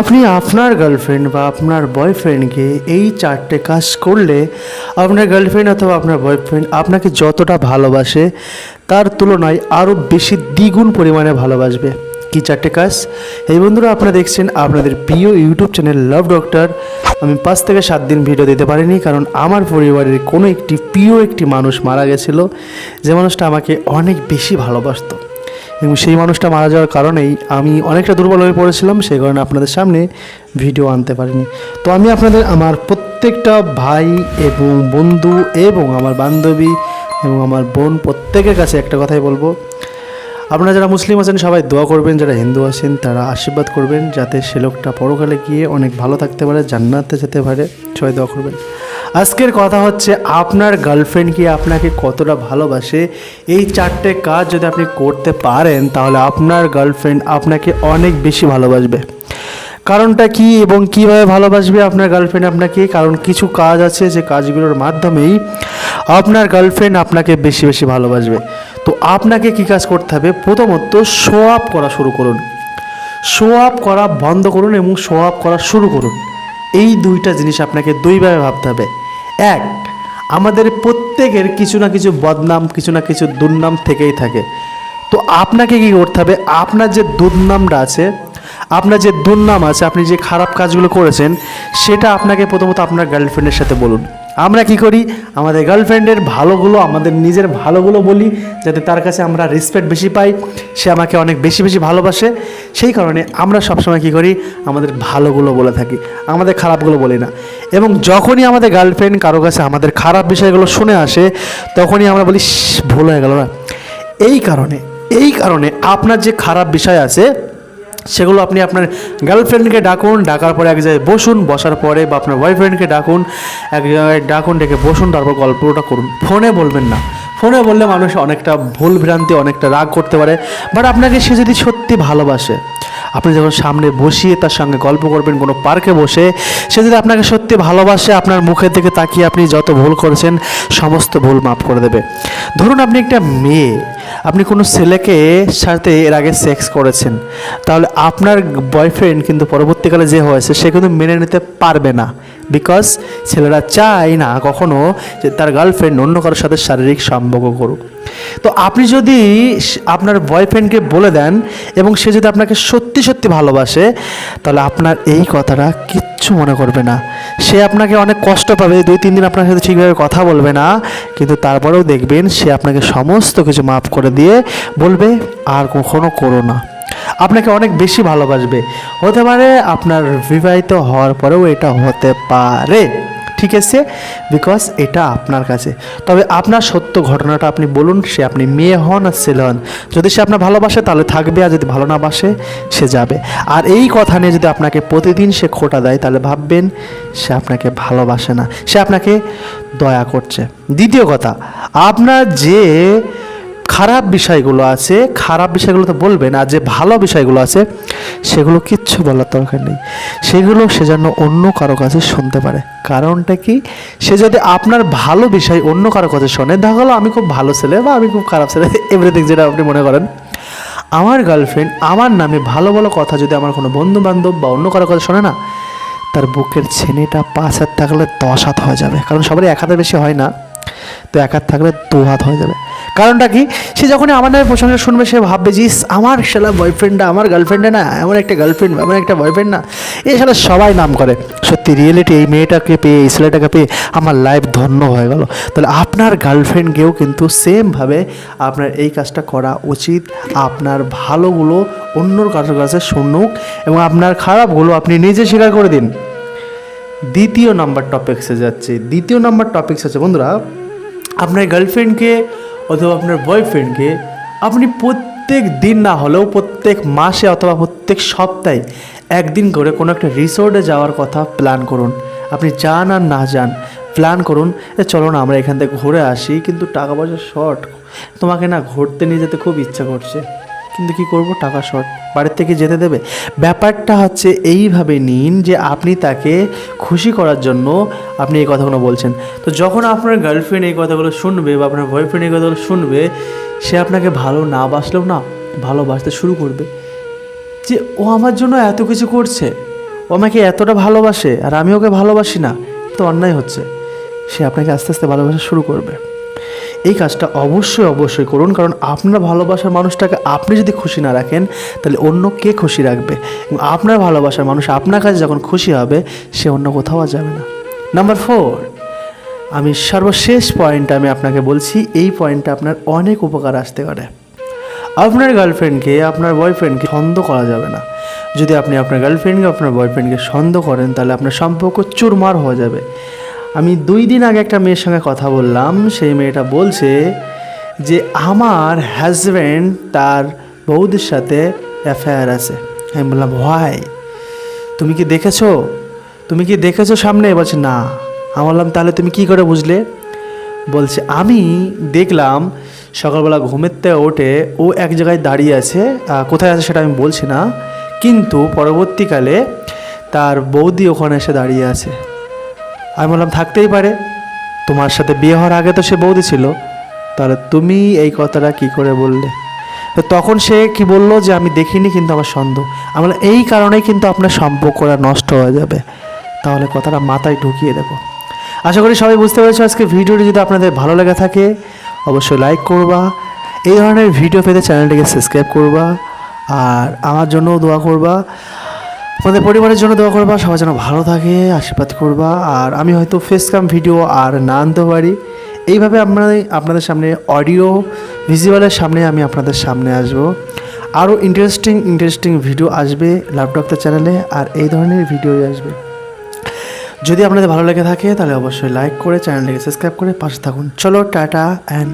আপনি আপনার গার্লফ্রেন্ড বা আপনার বয়ফ্রেন্ডকে এই চারটে কাজ করলে আপনার গার্লফ্রেন্ড অথবা আপনার বয়ফ্রেন্ড আপনাকে যতটা ভালোবাসে, তার তুলনায় আরও বেশি দ্বিগুণ পরিমাণে ভালোবাসবে। কি চারটে কাজ? এই বন্ধুরা, আপনারা দেখছেন আপনাদের প্রিয় ইউটিউব চ্যানেল লাভ ডক্টর আমি পাঁচ থেকে সাত দিন ভিডিও দিতে পারিনি, কারণ আমার পরিবারের কোনো একটি প্রিয় একটি মানুষ মারা গেছিল। যে মানুষটা আমাকে অনেক বেশি ভালোবাসতো। এবং সেই মানুষটা মারা যাওয়ার কারণেই আমি অনেকটা দুর্বল হয়ে পড়েছিলাম, সেই কারণে আপনাদের সামনে ভিডিও আনতে পারিনি। তো আমি আপনাদের, আমার প্রত্যেকটা ভাই এবং বন্ধু এবং আমার বান্ধবী এবং আমার বোন প্রত্যেকের কাছে একটা কথাই বলব। আপনারা যারা মুসলিম আছেন, সবাই দোয়া করবেন, যারা হিন্দু আছেন, তারা আশীর্বাদ করবেন, যাতে সে লোকটা পরকালে গিয়ে অনেক ভালো থাকতে পারে, জান্নাতে যেতে পারে। সবাই দোয়া করবেন। আজকের কথা হচ্ছে, আপনার গার্লফ্রেন্ড কি আপনাকে কতটা ভালোবাসে? এই চারটে কাজ যদি আপনি করতে পারেন, তাহলে আপনার গার্লফ্রেন্ড আপনাকে অনেক বেশি ভালোবাসবে। কারণটা কি এবং কীভাবে ভালোবাসবে আপনার গার্লফ্রেন্ড আপনাকে? কারণ কিছু কাজ আছে যে কাজগুলোর মাধ্যমেই আপনার গার্লফ্রেন্ড আপনাকে বেশি বেশি ভালোবাসবে। তো আপনাকে কি কাজ করতে হবে? প্রথমত শো আপ করা শুরু করুন। শো আপ করা বন্ধ করুন এবং শো আপ করা শুরু করুন। এই দুইটা জিনিস আপনাকে দুইভাবে ভাবতে হবে। এক, আমাদের প্রত্যেকের কিছু না কিছু বদনাম, কিছু না কিছু দুর্নাম থেকেই থাকে। তো আপনাকে কী করতে হবে? আপনার যে দুর্নামটা আছে, আপনার যে দুর্নাম আছে, আপনি যে খারাপ কাজগুলো করেছেন, সেটা আপনাকে প্রথমত আপনার গার্লফ্রেন্ডের সাথে বলুন। আমরা কি করি? আমাদের গার্লফ্রেন্ডের ভালোগুলো, আমাদের নিজের ভালোগুলো বলি, যাতে তার কাছে আমরা রেসপেক্ট বেশি পাই। সে আমাকে অনেক বেশি বেশি ভালোবাসে। সেই কারণে আমরা সবসময় কি করি? আমাদের ভালোগুলো বলে থাকি। আমাদের খারাপগুলো বলি না। এবং যখনই আমাদের গার্লফ্রেন্ড কারও কাছে আমাদের খারাপ বিষয়গুলো শুনে আসে, তখনই আমরা বলি ভুল হয়ে গেল না। এই কারণে এই কারণে আপনার যে খারাপ বিষয় আছে সেগুলো আপনি আপনার গার্লফ্রেন্ডকে ডাকুন, ডাকার পরে এক জায়গায় বসুন, বসার পরে বা আপনার বয়ফ্রেন্ডকে ডাকুন, এক জায়গায় ডাকুন, ডেকে বসুন, তারপর গল্পটা করুন। ফোনে বলবেন না। ফোনে বললে মানুষ অনেকটা ভুল ভ্রান্তি, অনেকটা রাগ করতে পারে। বাট আপনাকে সে যদি সত্যি ভালোবাসে আপনি যখন সামনে বসিয়ে তার সঙ্গে গল্প করবেন, কোনো পার্কে বসে, সে যদি আপনাকে সত্যি ভালোবাসে, আপনার মুখের দিকে তাকিয়ে আপনি যত ভুল করেছেন, সমস্ত ভুল মাফ করে দেবে। ধরুন আপনি একটা মেয়ে, আপনি কোনো ছেলেকে সাথে এর আগে সেক্স করেছেন, তাহলে আপনার বয়ফ্রেন্ড কিন্তু পরবর্তীকালে যে হয়েছে, সে কিন্তু মেনে নিতে পারবে না। বিকজ ছেলেরা চায় না কখনো যে তার গার্লফ্রেন্ড অন্য কারোর সাথে শারীরিক সম্পর্ক করুক। তো আপনি যদি আপনার বয়ফ্রেন্ডকে বলে দেন এবং সে যদি আপনাকে সত্যি সত্যি ভালোবাসে, তাহলে আপনার এই কথাটা কিচ্ছু মনে করবে না। সে আপনাকে অনেক কষ্ট পাবে, দুই, তিন দিন আপনার সাথে ঠিকভাবে কথা বলবে না, কিন্তু তারপরেও দেখবেন সে আপনাকে সমস্ত কিছু মাফ করে দিয়ে বলবে, আর কখনো করো না। আপনাকে অনেক বেশি ভালোবাসবে। হতে পারে আপনার বিবাহিত হওয়ার পরেও এটা হতে পারে। ঠিক আছে? বিকজ এটা আপনার কাছে। তবে আপনার সত্য ঘটনাটা আপনি বলুন, সে আপনি মেয়ে হন আর ছেলে হন। যদি সে আপনার ভালোবাসে, তাহলে থাকবে, আর যদি ভালো না বাসে, সে যাবে। আর এই কথা নিয়ে যদি আপনাকে প্রতিদিন সে খোটা দেয়, তাহলে ভাববেন, সে আপনাকে ভালোবাসে না। সে আপনাকে দয়া করছে। দ্বিতীয় কথা, আপনার যে খারাপ বিষয়গুলো আছে, খারাপ বিষয়গুলো তো বলবেন আর যে ভালো বিষয়গুলো আছে, সেগুলো কিচ্ছু বলার দরকার নেই। সেগুলো সে যেন অন্য কারও কাছে শুনতে পারে। কারণটা কি? সে যদি আপনার ভালো বিষয় অন্য কারও কাছে শোনে, দেখা গেলো আমি খুব ভালো ছেলে বা আমি খুব খারাপ ছেলে এভরিথিং যেটা আপনি মনে করেন। আমার গার্লফ্রেন্ড আমার নামে ভালো ভালো কথা যদি আমার কোনো বন্ধু বান্ধব বা অন্য কারও কথা শোনে না, তার বুকের ছেনেটা পাঁচ হাত থাকলে দশ হাত হয়ে যাবে। কারণ সবারই এক হাতে বেশি হয় না। তো এক হাত থাকলে দু হাত হয়ে যাবে। কারণটা কি? সে যখনই আমার নামে প্রশংসা শুনবে, সে ভাববে যে আমার শালা বয়ফ্রেন্ডটা আমার গার্লফ্রেন্ডে না, এমন একটা গার্লফ্রেন্ড এমন একটা বয়ফ্রেন্ড না। এই শালা সবাই নাম করে। সত্যি রিয়েলিটি এই মেয়েটাকে পেয়ে, এই ছেলেটাকে পেয়ে আমার লাইফ ধন্য হয়ে গেল। তাহলে আপনার গার্লফ্রেন্ডকেও কিন্তু সেমভাবে আপনার এই কাজটা করা উচিত। আপনার ভালোগুলো অন্যর কারোর কাছে শুনুক এবং আপনার খারাপগুলো আপনি নিজে স্বীকার করে দিন। দ্বিতীয় নাম্বার টপিক্সে যাচ্ছে। দ্বিতীয় নাম্বার টপিক্স আছে বন্ধুরা আপনার গার্লফ্রেন্ডকে অথবা আপনার বয়ফ্রেন্ডকে আপনি প্রত্যেক দিন না হলেও প্রত্যেক মাসে অথবা প্রত্যেক সপ্তাহে একদিন করে কোনো একটা রিসোর্টে যাওয়ার কথা প্ল্যান করুন। আপনি যান আর না যান প্ল্যান করুন চলো না আমরা এখান থেকে ঘুরে আসি, কিন্তু টাকা পয়সা শর্ট তোমাকে না ঘুরতে নিয়ে যেতে খুব ইচ্ছা করছে। কিন্তু কি করব? টাকা শর্ট। বাড়ির থেকে যেতে দেবে? ব্যাপারটা হচ্ছে এইভাবে নিন যে আপনি তাকে খুশি করার জন্য আপনি এই কথাগুলো বলছেন। তো যখন আপনার গার্লফ্রেন্ড এই কথাগুলো শুনবে বা আপনার বয়ফ্রেন্ড এই কথাগুলো শুনবে, সে আপনাকে ভালো না বাসলেও না ভালোবাসতে শুরু করবে। যে ও আমার জন্য এত কিছু করছে, ও আমাকে এতটা ভালোবাসে আর আমি ওকে ভালোবাসি না তো অন্যায় হচ্ছে। সে আপনাকে আস্তে আস্তে ভালোবাসা শুরু করবে। এই কাজটা অবশ্যই অবশ্যই করুন, কারণ আপনার ভালোবাসার মানুষটাকে আপনি যদি খুশি না রাখেন, তাহলে অন্য কে খুশি রাখবে? এবং আপনার ভালোবাসার মানুষ আপনার কাছে যখন খুশি হবে, সে অন্য কোথাও আর যাবে না। নাম্বার ফোর আমি সর্বশেষ পয়েন্ট আমি আপনাকে বলছি, এই পয়েন্টটা আপনার অনেক উপকার আসতে পারে। আপনার গার্লফ্রেন্ডকে আপনার বয়ফ্রেন্ডকে সন্দেহ করা যাবে না। যদি আপনি আপনার গার্লফ্রেন্ডকে আপনার বয়ফ্রেন্ডকে সন্দেহ করেন, তাহলে আপনার সম্পর্ক চুরমার হয়ে যাবে। আমি দুই দিন আগে একটা মেয়ের সঙ্গে কথা বললাম। সেই মেয়েটা বলছে যে, আমার হাজব্যান্ড তার বৌদির সাথে অ্যাফেয়ার আছে। আমি বললাম ভাই তুমি কি দেখেছ? তুমি কি দেখেছ সামনে? বলছে, না। আমি বললাম, তাহলে তুমি কি করে বুঝলে? বলছে, আমি দেখলাম সকালবেলা ঘুমের থেকে ওঠে, ও এক জায়গায় দাঁড়িয়ে আছে কোথায় আছে সেটা আমি বলছি না, কিন্তু পরবর্তীকালে তার বৌদি ওখানে এসে দাঁড়িয়ে আছে। আমি বললাম, থাকতেই পারে। তোমার সাথে বিয়ে হওয়ার আগে তো সে বৌদি ছিল। তাহলে তুমি এই কথাটা কি করে বললে? তো তখন সে কি বলল যে, আমি দেখিনি কিন্তু আমার সন্দেহ। আমি বললাম, এই কারণেই কিন্তু আপনার সম্পর্কটা নষ্ট হয়ে যাবে। তাহলে কথাটা মাথায় ঢুকিয়ে দেবো আশা করি সবাই বুঝতে পেরেছ আজকে ভিডিওটি। যদি আপনাদের ভালো লেগে থাকে, অবশ্যই লাইক করবা। এই ধরনের ভিডিও পেতে চ্যানেলটিকে সাবস্ক্রাইব করবা। আর আমার জন্যও দোয়া করবা। আমাদের পরিবারের জন্য দোয়া করবা, সবাই যেন ভালো থাকে, আশীর্বাদ করবা। আর আমি হয়তো ফেস কাম ভিডিও আর না আনতে পারি। এইভাবে আপনাদের আপনাদের সামনে অডিও ভিজুয়ালের সামনে আমি আপনাদের সামনে আসব। আরও ইন্টারেস্টিং ইন্টারেস্টিং ভিডিও আসবে লাভ ডক্টর চ্যানেলে আর এই ধরনের ভিডিও আসবে। যদি আপনাদের ভালো লেগে থাকে, তাহলে অবশ্যই লাইক করে চ্যানেলটিকে সাবস্ক্রাইব করে পাশে থাকুন। চলো, টাটা অ্যান্ড